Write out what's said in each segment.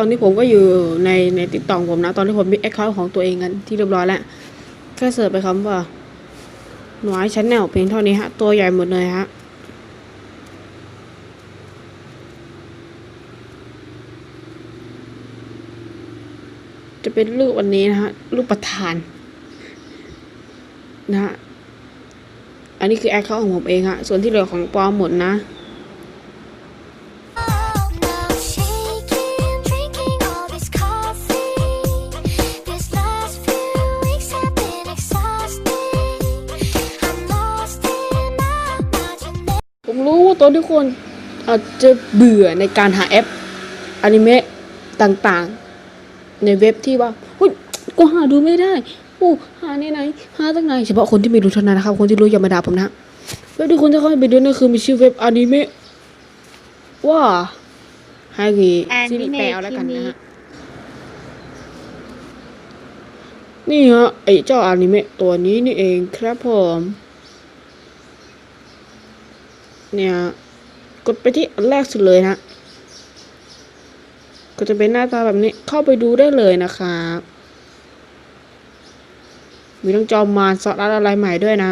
อนนี้ผมก็อยู่ในในติ๊กต็อกผมนะ ตอนที่ผมมีแอคเคาท์ของตัวเองกันที่เรียบร้อยแล้วแค่เสิร์ชไปคำว่าหน่วยชั้นแนวเพียงเท่านี้ฮะ ตัวใหญ่หมดเลยฮะจะเป็นรูปวันนี้นะฮะ รูปประธานนะฮะ อันนี้คือแอคเคาท์ของผมเองฮะ ส่วนที่เหลือของปลอมหมดนะ รู้ว่าตอนทุกคนอาจจะเบื่อในการหาแอปอนิเมะต่างๆ ในเว็บที่ว่าเฮ้ยกูหาดูไม่ได้โอ้หาในไหนหาตั้งไหนเฉพาะคนที่ไม่รู้เท่านั้นนะครับ คนที่รู้อย่ามาด่าผมนะเว็บที่คุณจะเข้าไปดูนั่นคือมีชื่อเว็บอนิเมะว่าให้กีซีรีส์แปลแล้วกันนะฮะนี่ฮะไอเจ้าอนิเมะตัวนี้นี่เองครับผม เนี่ย กดไปที่อันแรกสุดเลยนะก็จะเป็นหน้าตาแบบนี้เข้าไปดูได้เลยนะครับมีทั้งจอมมารสอดอะไรใหม่ด้วยนะ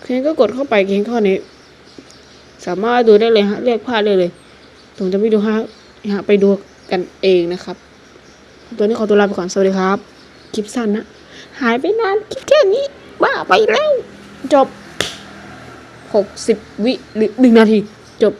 เพียงก็กดเข้าไปเพียงเท่านี้ สามารถดูได้เลยฮะเรียกพลาดได้เลยผมจะไม่ดูฮะฮะไปดูกันเองนะครับ ตัวนี้ขอตัวลาไปก่อนสวัสดีครับ คลิปสั้นนะ หายไปนานคลิปแค่นี้บ้าไปแล้ว จบ หกสิบวิหรือหนึ่งนาที จบ